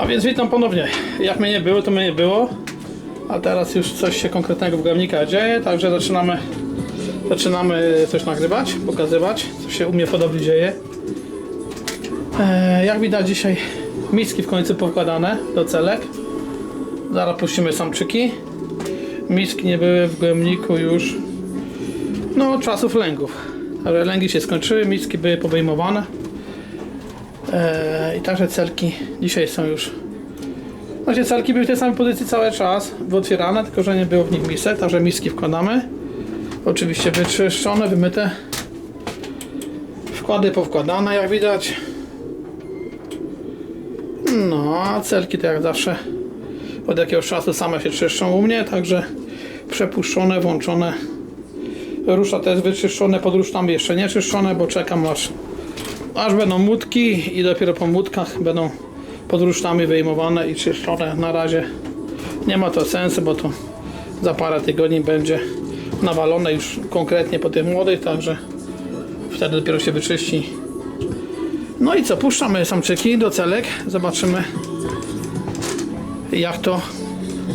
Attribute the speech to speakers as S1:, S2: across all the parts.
S1: A więc witam ponownie. Jak mnie nie było, to mnie nie było. A teraz już coś się konkretnego w gawnika dzieje, także zaczynamy, zaczynamy coś nagrywać, pokazywać, co się u mnie podobnie dzieje. E, jak widać dzisiaj miski w końcu pokładane do celek. Zaraz puścimy samczyki. Miski nie były w gojemniku już no, czasów lęgów. Ale lęgi się skończyły, miski były podejmowane. E, I także celki dzisiaj są już. Właśnie celki były w tej samej pozycji cały czas, otwierane, tylko że nie było w nich misek, także miski wkładamy. Oczywiście wyczyszczone, wymyte. Wkłady powkładane, jak widać. No, a celki to jak zawsze od jakiegoś czasu same się czyszczą u mnie, także przepuszczone, włączone. Rusza też wyczyszczone, pod rusztami jeszcze nie czyszczone, bo czekam aż, aż będą mutki i dopiero po mutkach będą pod rusztami wyjmowane i czyszczone. Na razie nie ma to sensu, bo to za parę tygodni będzie nawalone już konkretnie po tych młodych, także wtedy dopiero się wyczyści. No i co, puszczamy samczyki do celek, zobaczymy jak to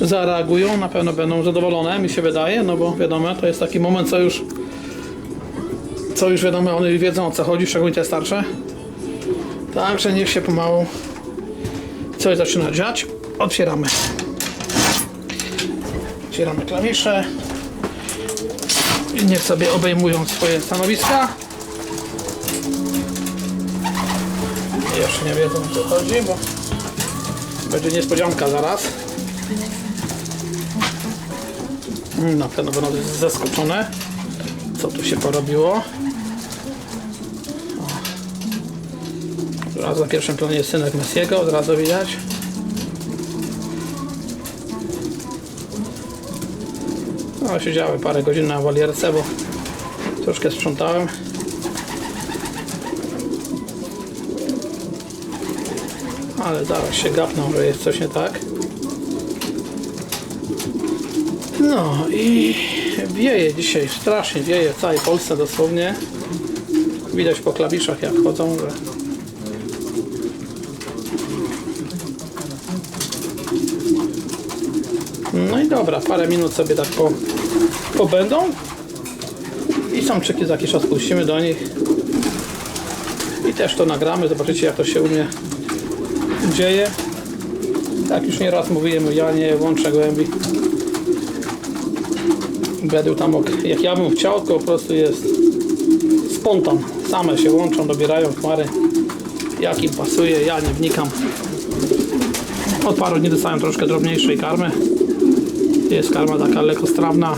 S1: zareagują. Na pewno będą zadowolone, mi się wydaje, no bo wiadomo, to jest taki moment, co już co już wiadomo, one wiedzą o co chodzi, szczególnie te starsze. Także niech się pomału coś zaczyna dziać. Otwieramy. Otwieramy klawisze. I niech sobie obejmują swoje stanowiska. Jeszcze nie wiedzą o co chodzi, bo będzie niespodzianka zaraz. Na pewno będą zaskoczone, co tu się porobiło. Od razu na pierwszym planie jest synek Messiego, od razu widać. No, siedziałem parę godzin na walierce, bo troszkę sprzątałem. Ale zaraz się gapną, że jest coś nie tak. No i wieje dzisiaj, strasznie wieje w całej Polsce dosłownie. Widać po klawiszach jak chodzą, że No i dobra, parę minut sobie tak po, pobędą i samczyki za jakiś czas puścimy do nich i też to nagramy, zobaczycie jak to się u mnie dzieje. Tak już nieraz mówiłem, ja nie łączę głębi. Będę tam, jak ja bym chciał, to po prostu jest spontan. Same się łączą, dobierają chmary. Jak im pasuje, ja nie wnikam. Od paru dni dostałem troszkę drobniejszej karmy. Jest karma taka lekostrawna.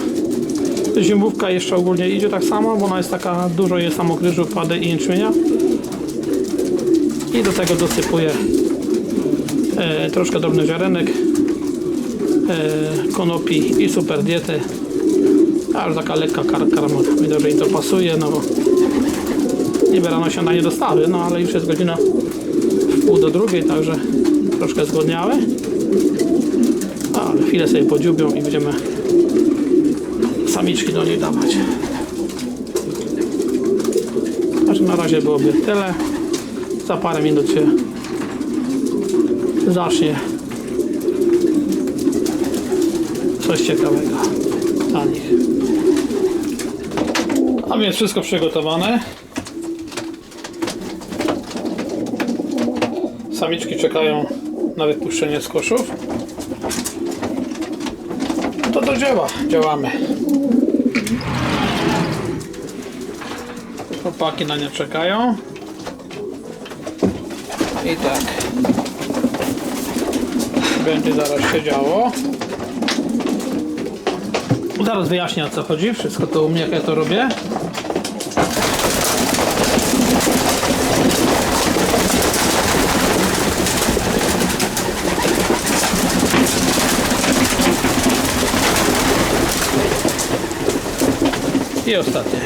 S1: Zimówka jeszcze ogólnie idzie tak samo, bo ona jest taka, dużo jest samokryżu, i jęczmienia. I do tego dosypuję e, troszkę drobnych ziarenek, e, konopi i super diety. A już taka lekka kar karma. Widzę, że im to pasuje, no bo niby rano śniadanie dostawy, no ale już jest godzina w pół do drugiej, także troszkę zgodniały. Chwilę sobie podziubią i będziemy samiczki do niej dawać. Także na razie byłoby tyle. Za parę minut się zacznie coś ciekawego dla nich. A więc wszystko przygotowane. Samiczki czekają na wypuszczenie z koszów. Do dzieła. Działamy. Chłopaki na nie czekają. I tak. Będzie zaraz się działo. Zaraz wyjaśnię o co chodzi. Wszystko to u mnie jak ja to robię. I ostatnie.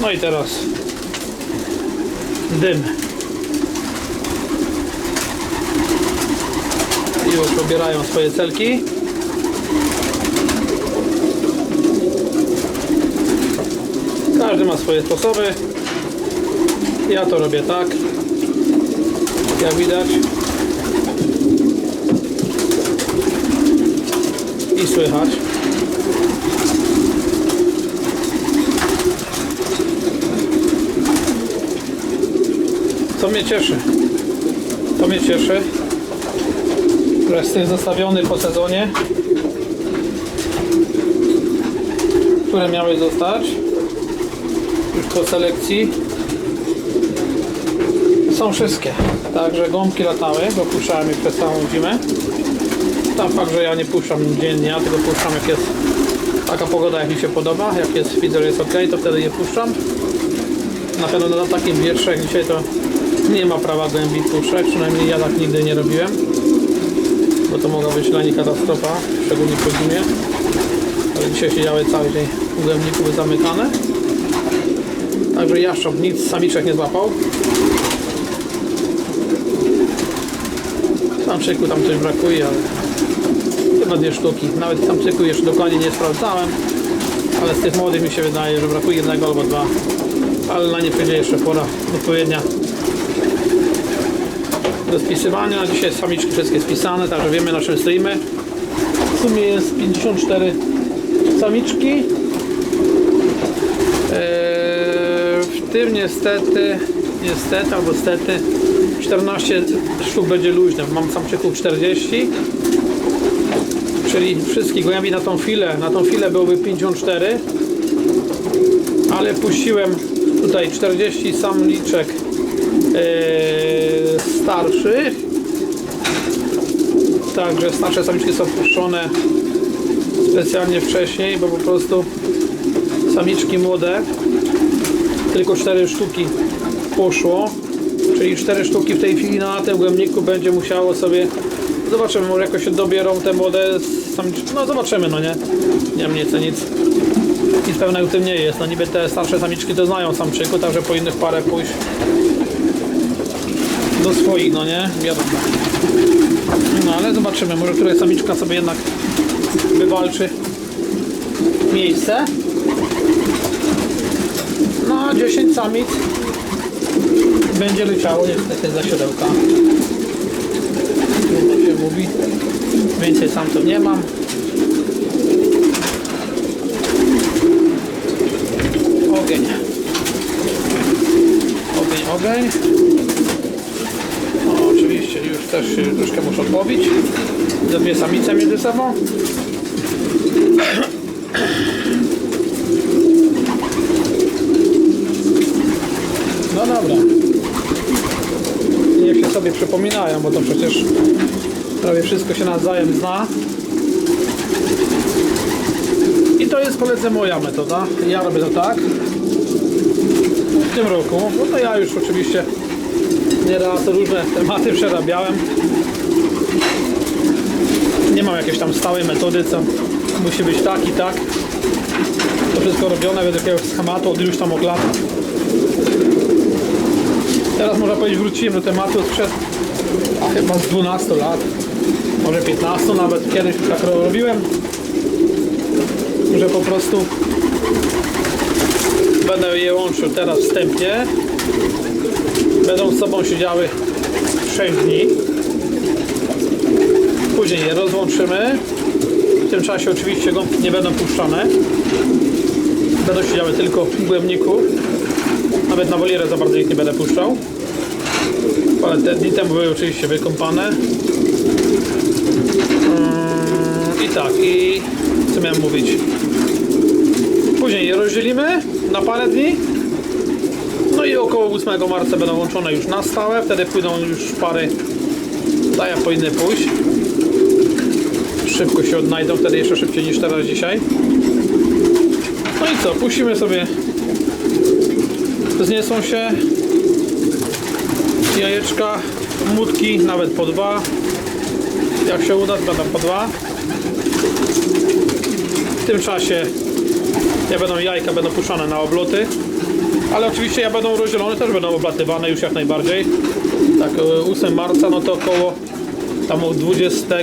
S1: No i teraz dym. Już pobierają swoje celki. Każdy ma swoje sposoby. Ja to robię tak. Jak widać. I słychać. Co mnie cieszy? To mnie cieszy, że zostawiony po sezonie, które miały zostać już po selekcji. Są wszystkie. Także gąbki latały, bo puszczałem ich przez całą zimę. Tam fakt, że ja nie puszczam dziennie, tylko puszczam jak jest taka pogoda, jak mi się podoba. Jak jest, widzę, jest ok, to wtedy je puszczam. Na pewno na takim wietrze jak dzisiaj to nie ma prawa głębi puszczać, przynajmniej ja tak nigdy nie robiłem. Bo to mogła być dla nich katastrofa, szczególnie po zimie. Ale dzisiaj siedziały cały dzień w głębniku zamykane. Także jaszcząb nic samiczek nie złapał. Samczyku tam coś brakuje, ale dwie sztuki. Nawet samczyku jeszcze dokładnie nie sprawdzałem. Ale z tych młodych mi się wydaje, że brakuje jednego albo dwa. Ale na nie przyjdzie jeszcze pora odpowiednia do spisywania. Dzisiaj samiczki wszystkie spisane, także wiemy na czym stoimy. W sumie jest 54 samiczki. Eee, w tym niestety, niestety albo stety 14 sztuk będzie luźne. Mam samczyków 40. Czyli wszystkich gołębi na tą chwilę, na tą chwilę byłoby 54. Ale puściłem tutaj 40 samliczek e, starszych. Także starsze samiczki są puszczone specjalnie wcześniej, bo po prostu samiczki młode tylko 4 sztuki poszło. Czyli 4 sztuki w tej chwili na tym głębniku będzie musiało sobie zobaczymy, może jakoś się dobierą te młode No zobaczymy, no nie. Nie mnie co nic. Nic pewnego tym nie jest. No niby te starsze samiczki to znają samczyku, także po innych parę pójść do swoich, no nie? Wiadomo. No ale zobaczymy, może któraś samiczka sobie jednak wywalczy miejsce. No a 10 samic będzie leciało niestety za siodełka. Jak się mówi. Więcej sam to nie mam. Ogień. Ogień, ogień. No, oczywiście już też troszkę muszę odłowić. Te dwie samice między sobą. No dobra. Niech się sobie przypominają, bo to przecież prawie wszystko się nawzajem zna. I to jest koledze moja metoda. Ja robię to tak. W tym roku. No to ja już oczywiście nieraz różne tematy przerabiałem. Nie mam jakiejś tam stałej metody, co musi być tak i tak. To wszystko robione według jakiegoś schematu od iluś tam ok lat. Teraz można powiedzieć wróciłem do tematu sprzed chyba z 12 lat. Może 15 nawet kiedyś tak robiłem. Że po prostu będę je łączył teraz wstępnie. Będą z sobą siedziały 6 dni. Później je rozłączymy. W tym czasie oczywiście gąbki nie będą puszczane. Będą siedziały tylko w głębniku. Nawet na wolierę za bardzo ich nie będę puszczał. Ale te dni temu były oczywiście wykąpane. Mm, I tak, i co miałem mówić? Później je rozdzielimy na parę dni. No i około 8 marca będą łączone już na stałe. Wtedy pójdą już pary, tak jak powinny pójść. Szybko się odnajdą, wtedy jeszcze szybciej niż teraz dzisiaj. No i co, puścimy sobie. Zniesą się jajeczka, mutki, nawet po dwa. Jak się uda, będą po dwa. W tym czasie jak będą jajka, będą puszczane na obloty. Ale oczywiście jak będą rozdzielone, też będą oblatywane już jak najbardziej. Tak, e, 8 marca, no to około tam od 20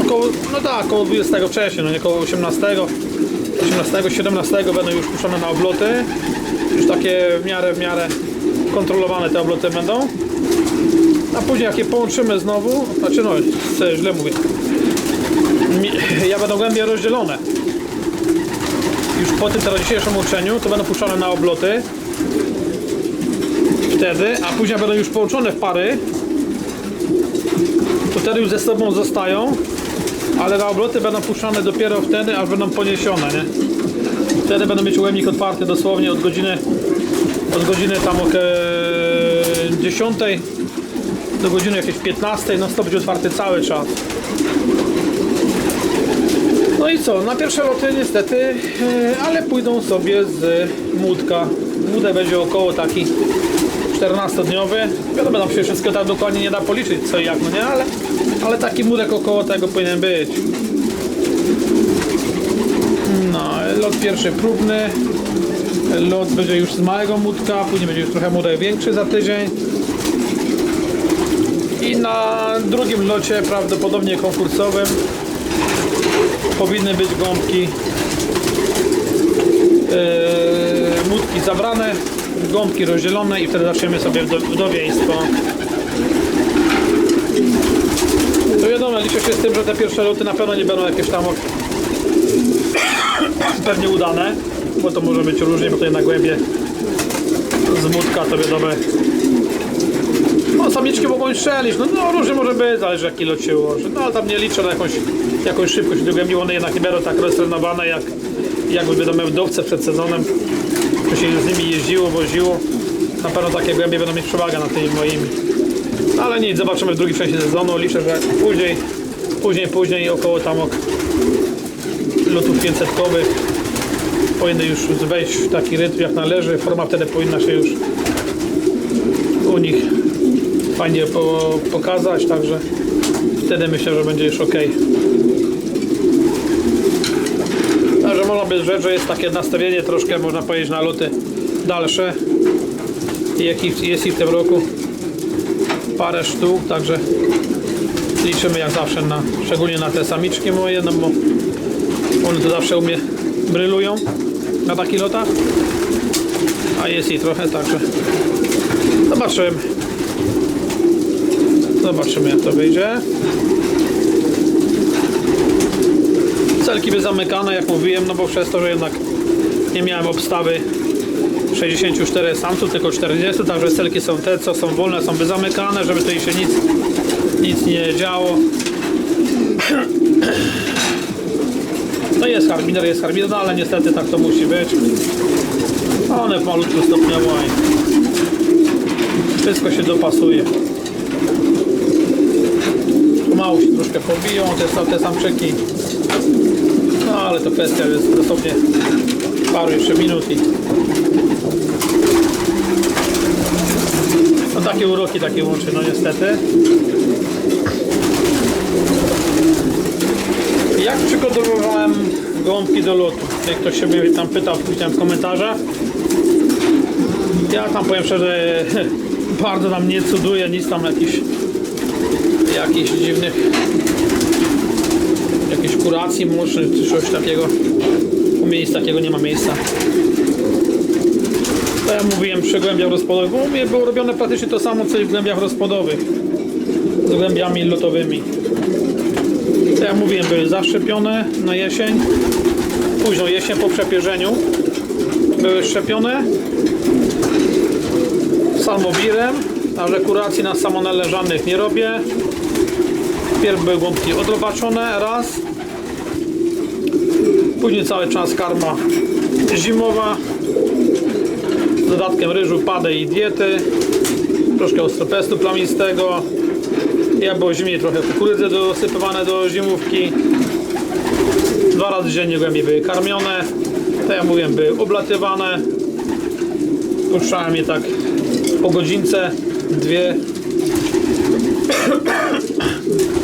S1: około, no tak, około 20 wcześniej, no nie około 18 18, 17 będą już puszczone na obloty. Już takie w miarę, w miarę kontrolowane te obloty będą. A później jak je połączymy znowu, znaczy no, źle mówię. Ja będą głębie rozdzielone. Już po tym teraz dzisiejszym uczeniu to będą puszczone na obloty. Wtedy, a później będą już połączone w pary. To wtedy już ze sobą zostają. Ale na obloty będą puszczane dopiero wtedy, aż będą poniesione, nie? Wtedy będą mieć ujemnik otwarty dosłownie od godziny od godziny tam około 10 do godziny jakieś 15, no to będzie otwarty cały czas. No i co, na pierwsze loty niestety, e, ale pójdą sobie z młódka. Młódek będzie około taki 14-dniowy. Wiadomo, tam się wszystko tak dokładnie nie da policzyć co i jak, no nie, ale, ale taki młódek około tego powinien być. No, lot pierwszy próbny. Lot będzie już z małego młódka, później będzie już trochę młodek większy za tydzień. I na drugim locie, prawdopodobnie konkursowym, powinny być gąbki yy, zabrane, gąbki rozdzielone i wtedy zaczniemy sobie wdo- wdowieństwo. To wiadomo, liczę się z tym, że te pierwsze loty na pewno nie będą jakieś tam pewnie udane, bo to może być różnie, bo to na głębie z młódka to wiadomo. Samiczki mogą strzelić, no, no różnie może być, zależy jaki lot się ułoży. No ale tam nie liczę na jakąś, jakąś szybkość do głębi, one jednak nie będą tak roztrenowane jak jakby będą miały dowce przed sezonem. To się z nimi jeździło, woziło. Na pewno takie głębie będą mieć przewagę nad tymi moimi. No, ale nic, zobaczymy w drugiej części sezonu. Liczę, że później, później, później około tam ok lotów 500-kowych powinny już wejść w taki rytm jak należy. Forma wtedy powinna się już u nich fajnie po, pokazać, także wtedy myślę, że będzie już ok. Także można by rzec, że jest takie nastawienie troszkę, można powiedzieć, na loty dalsze. Jakich jest ich w tym roku parę sztuk, także liczymy jak zawsze na, szczególnie na te samiczki moje, no bo one to zawsze u mnie brylują na takich lotach. A jest ich trochę, także zobaczymy. Zobaczymy jak to wyjdzie. Celki by zamykane, jak mówiłem, no bo przez to, że jednak nie miałem obstawy 64 samców, tylko 40, także celki są te, co są wolne, są wyzamykane, żeby tutaj się nic, nic nie działo. No jest harbiner, jest harbiner, no ale niestety tak to musi być. One malutko stopniowo i wszystko się dopasuje. Pomału się troszkę pobiją te, te samczyki. No ale to kwestia jest dosłownie paru jeszcze minut i no takie uroki takie łączy, no niestety. Jak przygotowywałem gąbki do lotu? Jak ktoś się mnie tam pytał później w komentarzach. Ja tam powiem szczerze, bardzo nam nie cuduje, nic tam jakichś jakichś dziwnych jakiejś kuracji młodszych czy coś takiego. U mnie nic takiego nie ma miejsca. To ja mówiłem przy głębiach rozpodowych, bo u mnie było robione praktycznie to samo co i w głębiach rozpodowych. Z głębiami lotowymi. To ja mówiłem, były zaszczepione na jesień. Późną jesień po przepierzeniu były szczepione salmowirem, także kuracji na samonależanych nie robię. Pierw były gąbki odrobaczone raz. Później cały czas karma zimowa. Z dodatkiem ryżu, pady i diety. Troszkę ostropestu plamistego. Ja było zimniej trochę kukurydzy dosypywane do zimówki. Dwa razy dziennie głębiej były karmione. To ja mówiłem, były oblatywane. Puszczałem je tak po godzince, dwie.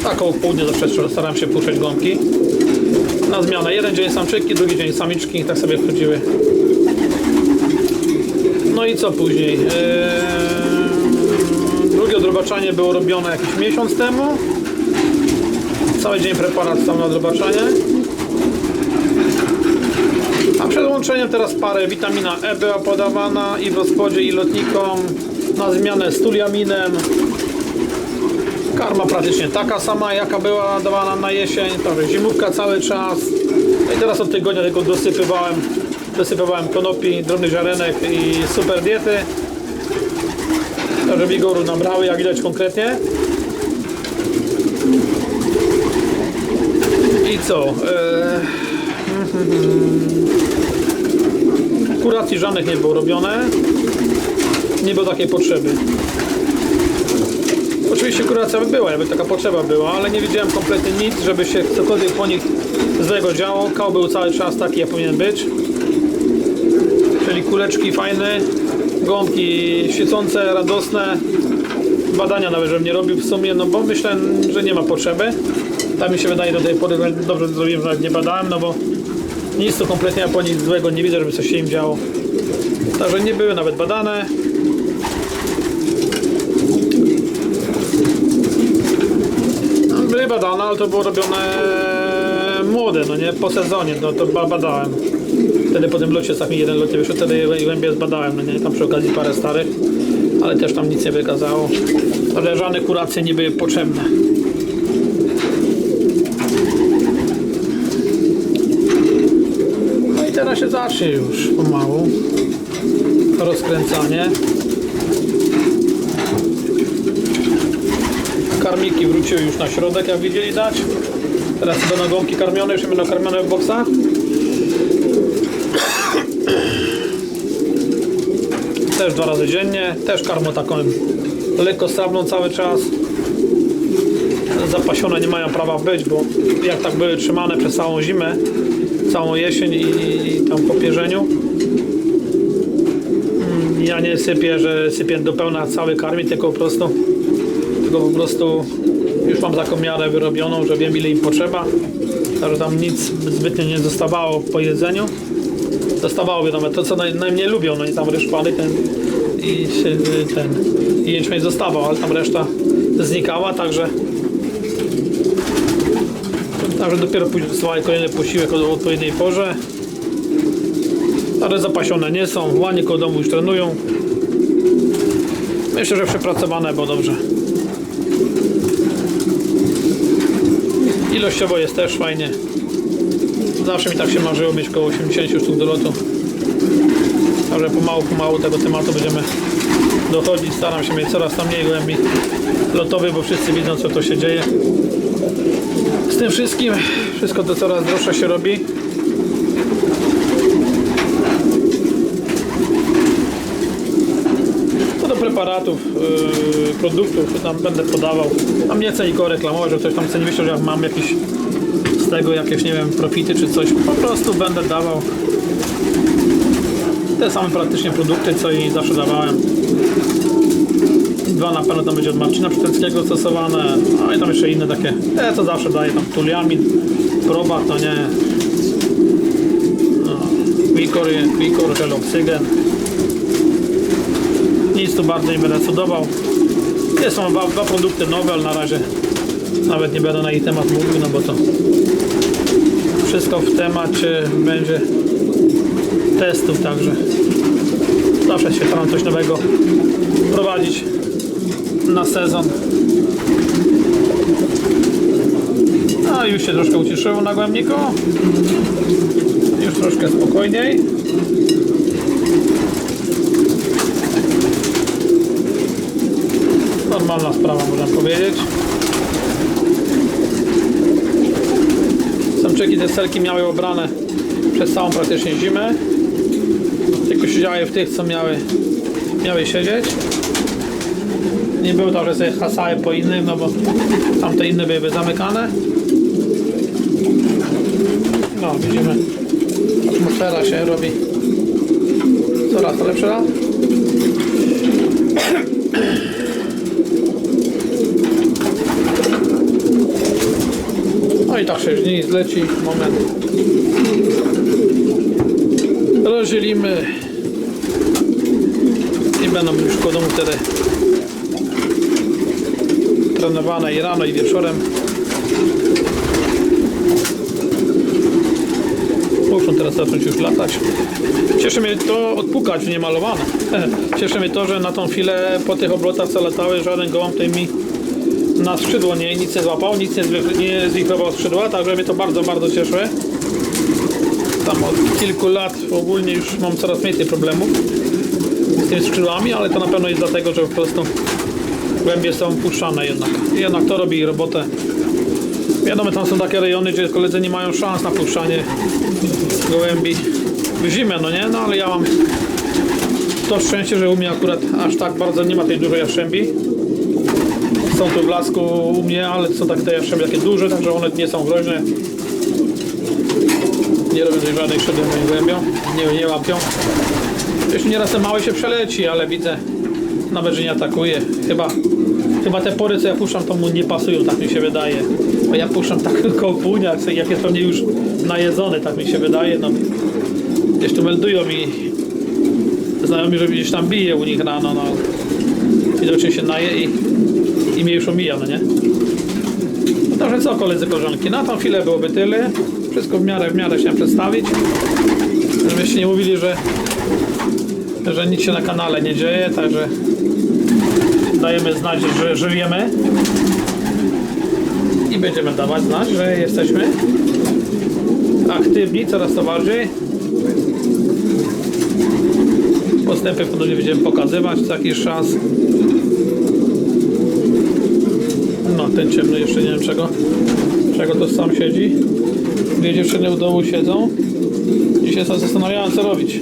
S1: Tak około południa zawsze staram się puszczać gąbki. Na zmianę. Jeden dzień samczyki, drugi dzień samiczki. Tak sobie wchodziły. No i co później? Eee, drugie odrobaczanie było robione jakiś miesiąc temu. Cały dzień preparat stał na odrobaczanie. A przed łączeniem teraz parę witamina E była podawana i w rozpodzie i lotnikom na zmianę z tuliaminem. Karma praktycznie taka sama jaka była dawana na jesień, także zimówka cały czas. No i teraz od tygodnia tylko dosypywałem, dosypywałem konopi, drobnych ziarenek i super diety. Także wigoru nabrały, jak widać konkretnie. I co? Eee, Kuracji żadnych nie było robione. Nie było takiej potrzeby. Oczywiście kuracja by była, jakby taka potrzeba była, ale nie widziałem kompletnie nic, żeby się cokolwiek po nich złego działo. Kał był cały czas taki, jak powinien być. Czyli kuleczki fajne, gąbki świecące, radosne. Badania nawet, żebym nie robił w sumie, no bo myślę, że nie ma potrzeby. Tak mi się wydaje do tej pory, dobrze zrobiłem, że nawet nie badałem, no bo nic tu kompletnie po nich złego nie widzę, żeby coś się im działo. Także nie były nawet badane. No, Były badane, ale to było robione młode, no nie, po sezonie, no to ba- badałem. Wtedy po tym locie, mi jeden lot nie wyszedł, wtedy głębiej zbadałem, no nie, tam przy okazji parę starych, ale też tam nic nie wykazało. Ale żadne kuracje nie były potrzebne. No i teraz się zacznie już pomału rozkręcanie. Karmiki wróciły już na środek, jak widzieli dać. Teraz będą gąbki karmione, jeszcze będą karmione w boksach. Też dwa razy dziennie, też karmą taką lekko strawną cały czas. Zapasione nie mają prawa być, bo jak tak były trzymane przez całą zimę, całą jesień i, i tam po pierzeniu. Mm, Ja nie sypię, że sypię do pełna cały karmi, tylko po prostu tylko po prostu już mam taką miarę wyrobioną, że wiem ile im potrzeba. Także tam nic zbytnio nie zostawało po jedzeniu. Zostawało wiadomo to co naj, najmniej lubią, no i tam ryż ten i ten i jęczmień zostawał, ale tam reszta znikała, także Także dopiero później dostawali kolejny posiłek o odpowiedniej porze. Ale zapasione nie są, ładnie koło domu już trenują. Myślę, że przepracowane, bo dobrze. Ilościowo jest też fajnie. Zawsze mi tak się marzyło mieć około 80 sztuk do lotu. Także pomału, pomału tego tematu będziemy dochodzić. Staram się mieć coraz tam mniej głębi lotowych, bo wszyscy widzą co to się dzieje. Z tym wszystkim, wszystko to coraz droższe się robi. Co do preparatów, yy, produktów, tam będę podawał. Tam nie chcę nikogo reklamować, że ktoś tam chce nie myślał, że mam jakiś z tego jakieś, nie wiem, profity czy coś. Po prostu będę dawał te same praktycznie produkty, co i zawsze dawałem. Dwa na pewno tam będzie od Marcina Przyteckiego stosowane, no i tam jeszcze inne takie, te co zawsze daję, tam tuliami, proba to nie. No, Wikor, Wikor, żel oksygen. Tu bardzo nie będę cudował. Nie są dwa, dwa produkty nowe, ale na razie nawet nie będę na ich temat mówił, no bo to wszystko w temacie będzie testów, także zawsze się staram coś nowego prowadzić na sezon. A już się troszkę uciszyło na głębniku. Już troszkę spokojniej. Normalna sprawa, można powiedzieć. Samczyki te serki miały obrane przez całą praktycznie zimę. Tylko siedziały w tych, co miały, miały siedzieć. Nie było to, że sobie hasały po innych, no bo tamte inne były zamykane. No, widzimy. Atmosfera się robi coraz lepsza. Tak 6 dni zleci, moment. Rozdzielimy i będą już koło domu wtedy trenowane i rano i wieczorem. Muszą teraz zacząć już latać. Cieszy mnie to odpukać, nie malowane. Cieszy mnie to, że na tą chwilę po tych obrotach co latały, żaden gołąb tutaj mi na skrzydło nie, nic nie złapał, nic nie, nie skrzydła, także mnie to bardzo, bardzo cieszy. Tam od kilku lat ogólnie już mam coraz mniej tych problemów z tymi skrzydłami, ale to na pewno jest dlatego, że po prostu głębie są puszczane jednak. Jednak to robi robotę. Wiadomo, tam są takie rejony, gdzie koledzy nie mają szans na puszczanie gołębi w zimę, no nie? No ale ja mam to szczęście, że u mnie akurat aż tak bardzo nie ma tej dużej jaszczębi. Są tu w lasku u mnie, ale są takie te takie duże, także one nie są groźne. Nie robią tutaj żadnej krzywdy moim głębiom, nie, nie łapią. Jeśli nieraz ten mały się przeleci, ale widzę nawet, że nie atakuje. Chyba, chyba te pory, co ja puszczam, to mu nie pasują, tak mi się wydaje. Bo ja puszczam tak tylko półniak, jak jest pewnie już najedzony, tak mi się wydaje. No, tu meldują mi znajomi, że gdzieś tam bije u nich rano, no. Widocznie się naje i, i mnie już omija, no nie? No Także co, koledzy, koleżanki, na tą chwilę byłoby tyle. Wszystko w miarę, w miarę chciałem przedstawić. Żebyście nie mówili, że, że nic się na kanale nie dzieje, także dajemy znać, że żyjemy i będziemy dawać znać, że jesteśmy aktywni coraz to bardziej. Postępy podobnie będziemy pokazywać co jakiś czas. No, ten ciemny jeszcze nie wiem czego, czego to sam siedzi. Dwie dziewczyny u dołu siedzą. Dzisiaj się zastanawiałem co robić.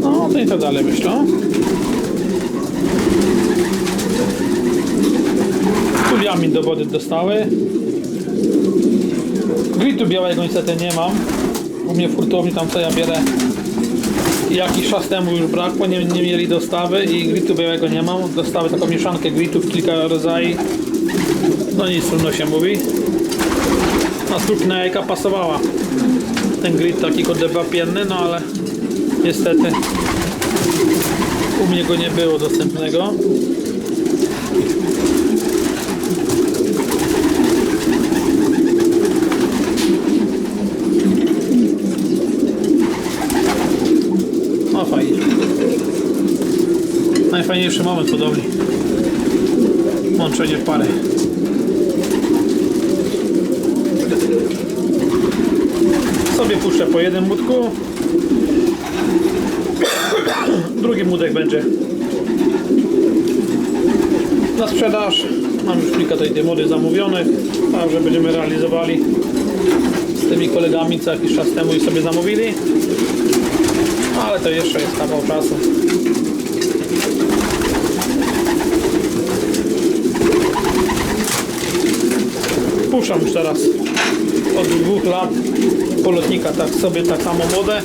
S1: No, to i tak dalej myślę. Tuliamin do wody dostały. Gritu białego niestety nie mam. U mnie w hurtowni tam co ja bierę jakiś czas temu już brakło, nie, nie mieli dostawy i gritu białego nie mam. Dostawy taką mieszankę gritów, kilka rodzajów. No nic, trudno się mówi. Na stóp na jajka pasowała. Ten grit taki kurde wapienny, no ale niestety u mnie go nie było dostępnego. No fajnie. Najfajniejszy moment podobnie. Łączenie pary. Sobie puszczę po jednym mutku. Drugi mutek będzie na sprzedaż. Mam już kilka tej mody zamówionych, także będziemy realizowali z tymi kolegami, co jakiś czas temu i sobie zamówili. Ale to jeszcze jest kawał czasu. Puszczam już teraz od dwóch lat polotnika, tak sobie tak samo młode.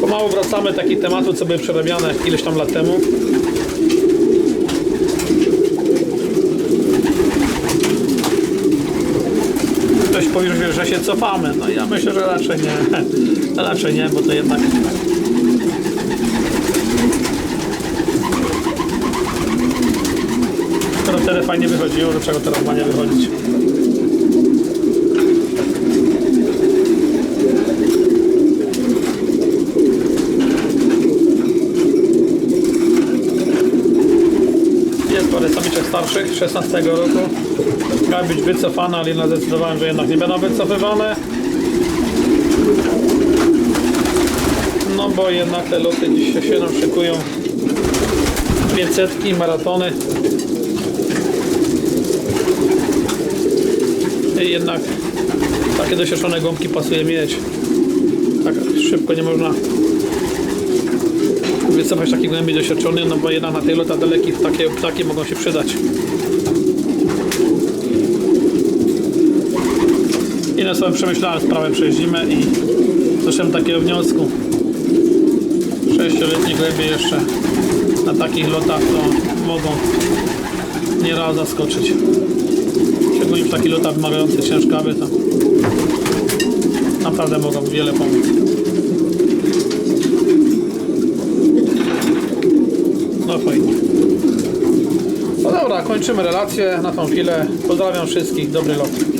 S1: Pomału wracamy do takich tematów, co były przerabiane ileś tam lat temu. Ktoś powie, że się cofamy. No ja myślę, że raczej nie. Raczej nie, bo to jednak skoro tyle fajnie wychodziło, dlaczego teraz ma nie wychodzić? Jest parę samiczek starszych, 16 roku. Miały być wycofane, ale jednak zdecydowałem, że jednak nie będą wycofywane. No bo jednak te loty dzisiaj się nam szykują. 500 maratony. Jednak takie dosieszczone gąbki pasuje mieć. Tak szybko nie można wycofać takich głębi doświadczonych, no bo jednak na tych lotach dalekich takie ptaki mogą się przydać. I na sobie przemyślałem sprawę przez zimę i doszedłem do takiego wniosku. Sześcioletnie głębie jeszcze na takich lotach to mogą nieraz zaskoczyć. Szczególnie w takich lotach wymagających ciężkawy to naprawdę mogą wiele pomóc. No fajnie. No dobra, kończymy relację na tą chwilę. Pozdrawiam wszystkich, dobry lot.